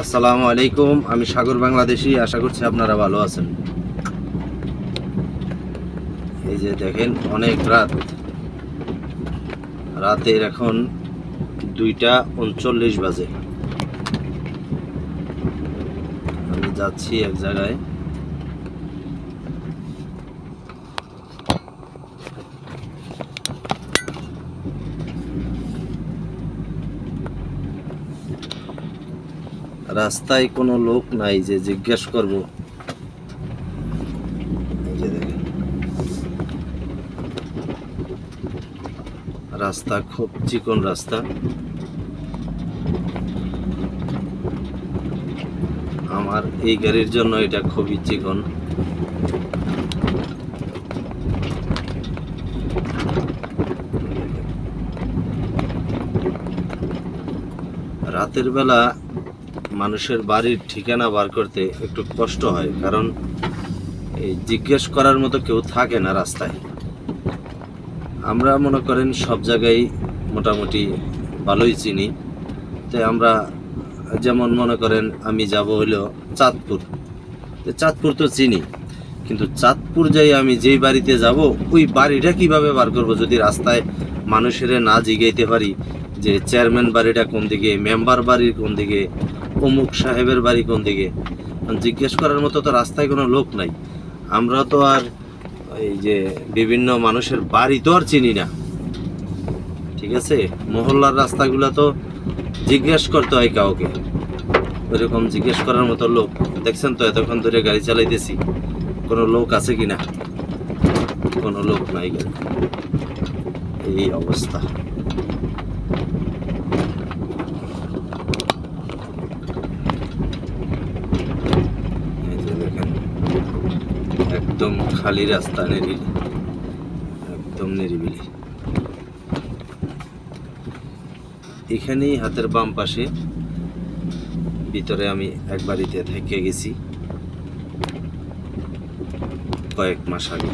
আসসালামু আলাইকুম, আমি সাগর বাংলাদেশি, আশা করছি আপনারা ভালো আছেন। এই যে দেখেন, অনেক রাত। রাতের এখন দুইটা উনচল্লিশ বাজে। আমি যাচ্ছি এক জায়গায়। রাস্তায় কোনো লোক নাই যে জিজ্ঞেস করব। রাস্তা খুব চিকন রাস্তা। আমার এই গাড়ির জন্য এটা খুবই চিকন। রাতের বেলা মানুষের বাড়ির ঠিকানা বার করতে একটু কষ্ট হয়, কারণ এই জিজ্ঞেস করার মতো কেউ থাকে না রাস্তায়। আমরা মনে করেন সব জায়গায় মোটামুটি ভালোই চিনি। তাই আমরা যেমন মনে করেন আমি যাব হইল চাঁদপুর। তো চাঁদপুর তো চিনি, কিন্তু চাঁদপুর যাই আমি যেই বাড়িতে যাব, ওই বাড়িটা কীভাবে বার করব যদি রাস্তায় মানুষের না জিগাইতে পারি? যে চেয়ারম্যান বাড়িটা কোন দিকে, মেম্বার বাড়ির কোন দিকে অমুক সাহেবের বাড়ি কোন দিকে? জিজ্ঞেস করার মতো তো রাস্তায় কোনো লোক নাই। আমরা তো আর এই যে বিভিন্ন মানুষের বাড়ি তো আর চিনি না। ঠিক আছে? মহল্লার রাস্তাগুলো তো জিজ্ঞেস করতে হয় কাউকে। ওইরকম জিজ্ঞেস করার মতো লোক। দেখছেন তো, এতক্ষণ ধরে গাড়ি চালাইতেছি। কোনো লোক আছে কি না কোনো লোক নাই এই অবস্থা এই যে দেখেন একদম খালি রাস্তা নিরিবিলি একদম নিরিবিলি এখানেই হাতের বাম পাশে। ভিতরে আমি এক বাড়িতে থেকে গেছি। কয়েক মাস আগে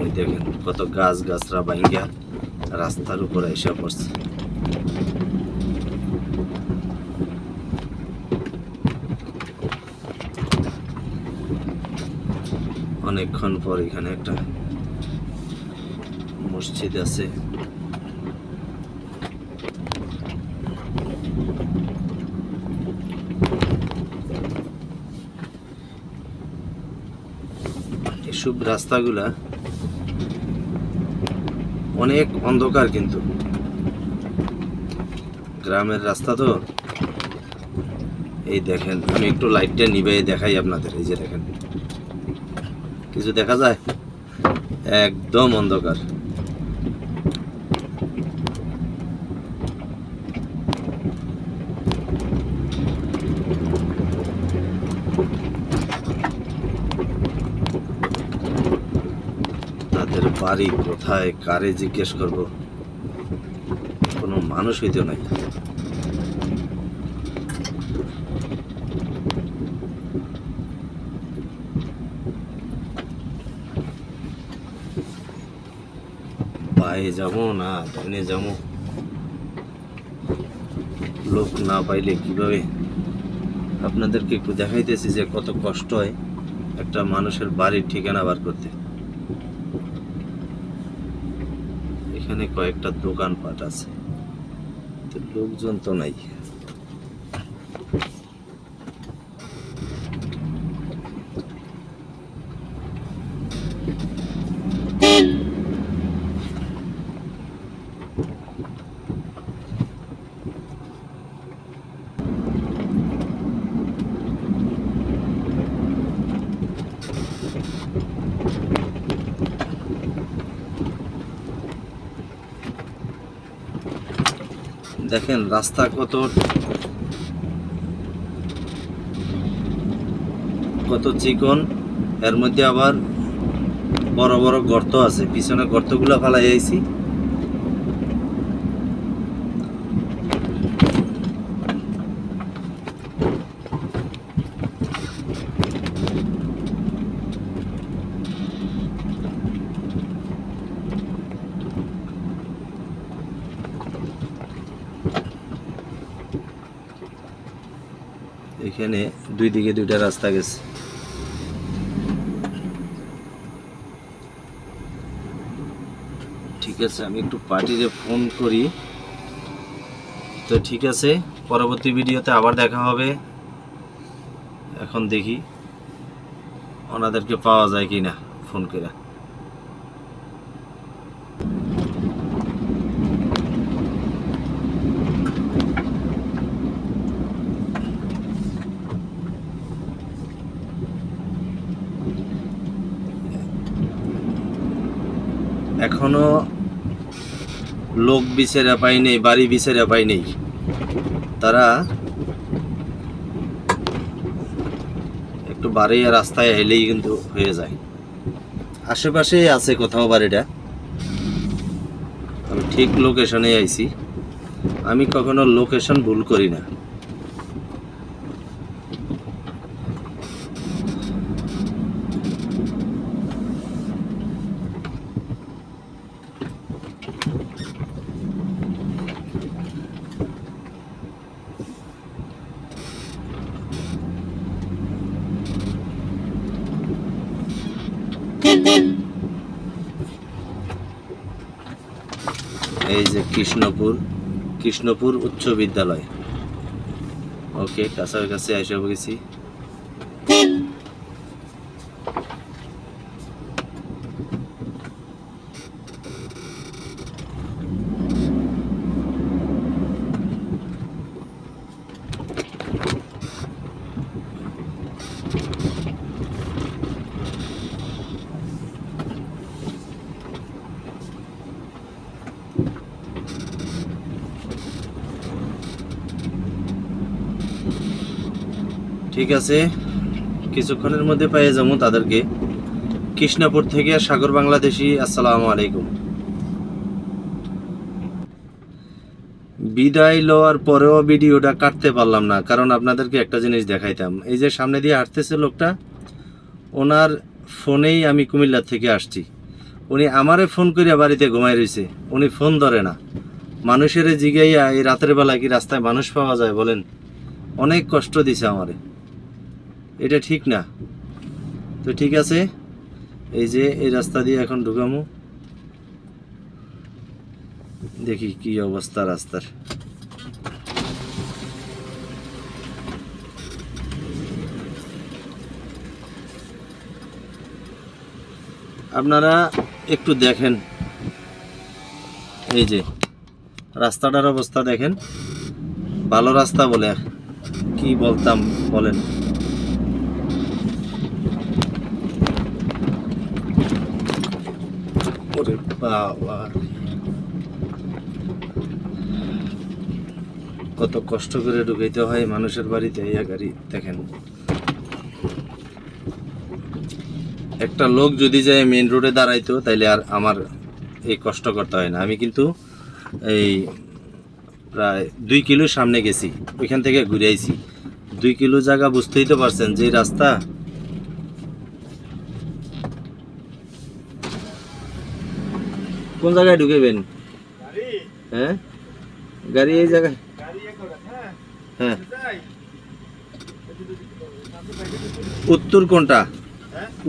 ওই দেখেন কত গাছ গাছরা ভাঙ্গা রাস্তার উপরে এসে পড়ছে। অনেকক্ষণ পর এখানে একটা মসজিদ আছে। এসব রাস্তাগুলা অনেক অন্ধকার কিন্তু। গ্রামের রাস্তা তো। এই দেখেন, আমি একটু লাইটটা নিবে দেখাই আপনাদের, এই যে দেখেন। কিছু দেখা যায়? একদম অন্ধকার। বাড়ি কোথায়, কারে জিজ্ঞেস করব? কোনো মানুষ হইতে নাই। পায়ে যাব না ডাইনে যাব? লোক না পাইলে কীভাবে? আপনাদেরকে একটু দেখাইতেছি যে কত কষ্ট হয় একটা মানুষের বাড়ির ঠিকানা বার করতে। এখানে কয়েকটা দোকানপাট আছে। তো লোকজন তো নাই। দেখেন, রাস্তা কত কত চিকন, এর মধ্যে আবার বড় বড় গর্ত আছে, পিছনে গর্তগুলো ফালাই আইছি। এখানে দুই দিকে দুইটা রাস্তা গেছে। ঠিক আছে, আমি একটু পার্টিরে ফোন করি। তো ঠিক আছে, পরবর্তী ভিডিওতে আবার দেখা হবে। এখন দেখি, ওনাদেরকে পাওয়া যায় কি না ফোন করে। এখনও লোক বিছেরা পাই নেই, বাড়ি বিছেরা পাই নেই। তারা একটু বাড়ি রাস্তায় এলেই কিন্তু হয়ে যায়। আশেপাশে আছে কোথাও বাড়িটা। আমি ঠিক লোকেশনে আইছি। আমি কখনো লোকেশন ভুল করি না। এই যে কৃষ্ণপুর কৃষ্ণপুর উচ্চ বিদ্যালয়। ওকে কাছাকাছি এসে গেছি ঠিক আছে, কিছুক্ষণের মধ্যে পেয়ে যাব তাদেরকে। কৃষ্ণাপুর থেকে সাগর বাংলাদেশি, আসসালামু আলাইকুম। বিদায় লওয়ার পরেও ভিডিওটা কাটতে পারলাম না, কারণ আপনাদেরকে একটা জিনিস দেখাইতাম। এই যে সামনে দিয়ে হাঁটতেছে লোকটা, ওনার ফোনেই আমি কুমিল্লা থেকে আসছি। উনি আমারে ফোন করিয়া বাড়িতে ঘুমাই রয়েছে উনি ফোন ধরে না। মানুষের জিগাইয়া এই রাতের বেলা কি রাস্তায় মানুষ পাওয়া যায় বলেন? অনেক কষ্ট দিছে আমারে। এটা ঠিক না। তো ঠিক আছে, এই যে এই রাস্তা দিয়ে এখন ঢুকামো। দেখি কি অবস্থা রাস্তার। আপনারা একটু দেখেন। এই যে, রাস্তাটার অবস্থা দেখেন। ভালো রাস্তা বলে, কি বলতাম বলেন। ওরে বাবা কত কষ্ট করে ঢুকাইতে হয় মানুষের বাড়িতে, এই গাড়ি, দেখেন। একটা লোক যদি যায় মেন রোডে দাঁড়াইতো, তাইলে আর আমার এই কষ্ট করতে হয় না। আমি কিন্তু এই প্রায় দুই কিলো সামনে গেছি, ওইখান থেকে ঘুরে আইছি। দুই কিলো জায়গা বুঝতেই তো পারছেন যে রাস্তা কোন জায়গায় ঢুকেবেন? হ্যাঁ? গাড়ি এই জায়গায়? হ্যাঁ। উত্তর কোনটা?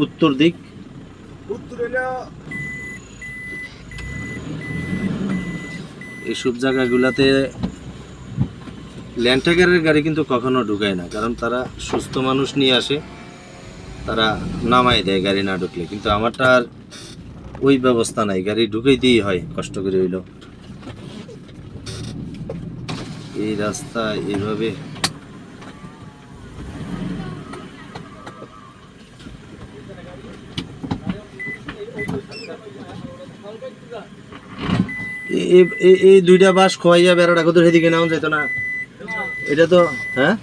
উত্তর দিক। এইসব জায়গাগুলাতে ল্যান্ডটাগারের গাড়ি কিন্তু কখনো ঢুকায় না, কারণ তারা সুস্থ মানুষ নিয়ে আসে, তারা নামাই দেয় গাড়ি না ঢুকলে। কিন্তু আমারটা আর ওই ব্যবস্থা নাই, গাড়ি ঢুকাইতেই হয়, কষ্ট করে হইল। এই রাস্তা এইভাবে এই দুইটা বাস খোয়াইয়া বেড়াটা কত সেদিকে নাও যেত না? এটা তো হ্যাঁ?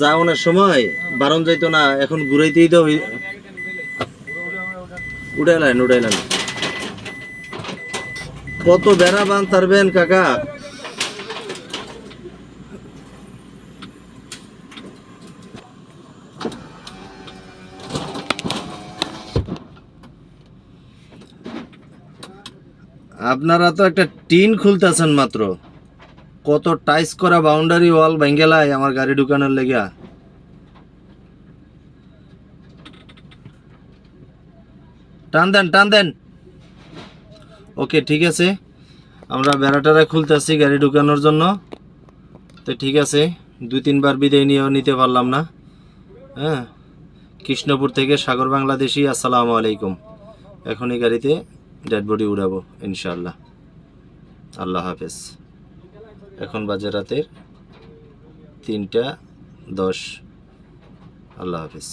যাওয়ানোর সময় বারণ যাইতো না, এখন ঘুরাইতেই তো উঠাইলেন উঠাইলেন কত বেড়া বান তারবেন কাকা। আপনারা তো একটা টিন খুলতেছেন মাত্র। কত টাইস করা বাউন্ডারি ওয়াল ভেঙ্গেলায় আমার গাড়ি ঢুকানোর লেগা টান দেন টান দেন। ওকে, ঠিক আছে। আমরা বেড়াটারা খুলতেছি গাড়ি ঢুকানোর জন্য। তো ঠিক আছে, দুই তিনবার বিদায় নিয়েও নিতে পারলাম না। হ্যাঁ কৃষ্ণপুর থেকে সাগর বাংলাদেশি, আসসালামু আলাইকুম। এখন এই গাড়িতে ডেড বডি উড়াবো ইনশাল্লাহ আল্লাহ হাফেজ। এখন বাজে রাতের তিনটা দশ। আল্লাহ হাফেজ।